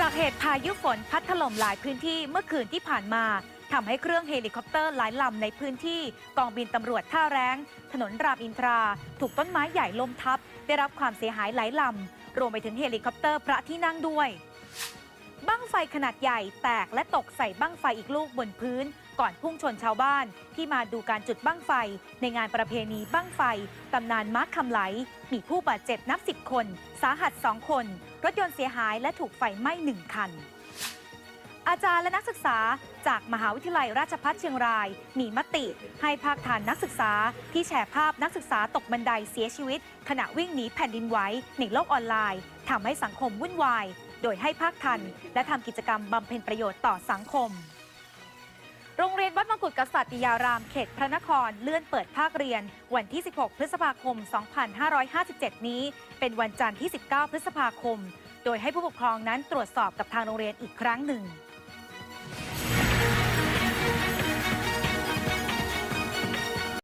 จากเหตุพายุฝนพัดถล่มหลายพื้นที่เมื่อคืนที่ผ่านมาทำให้เครื่องเฮลิคอปเตอร์หลายลำในพื้นที่กองบินตำรวจท่าแรงถนนรามอินทรา ถูกต้นไม้ใหญ่ล้มทับ ได้รับความเสียหายหลายลำรวมไปถึงเฮลิคอปเตอร์พระที่นั่งด้วย บั้งไฟขนาดใหญ่แตกและตกใส่บั้งไฟอีกลูกบนพื้น ก่อนพุ่งชนชาวบ้าน ที่มาดูการจุดบั้งไฟ ในงานประเพณีบั้งไฟ ตำนานมาร์คคำไหล มีผู้บาดเจ็บนับสิบคน สาหัสสองคน รถยนต์เสียหายและถูกไฟไหม้หนึ่งคัน อาจารย์และนักศึกษาจากมหาวิทยาลัยราชภัฏเชียงราย มีมติ ให้ภาคทันนักศึกษา ที่แชร์ภาพนักศึกษาตกบันไดเสียชีวิต ขณะวิ่งหนีแผ่นดินไหวในโลกออนไลน์ทำให้สังคมวุ่นวาย โดยให้ภาคทัน และทำกิจกรรมบำเพ็ญประโยชน์ต่อสังคม โรงเรียนวัดมงกุฎกษัตริยารามเขตพระนครเลื่อนเปิดภาคเรียน วันที่ 16 พฤษภาคม 2557 นี้ เป็นวันจันทร์ที่ 19 พฤษภาคม โดยให้ผู้ปกครองนั้นตรวจสอบกับทางโรงเรียนอีกครั้งหนึ่ง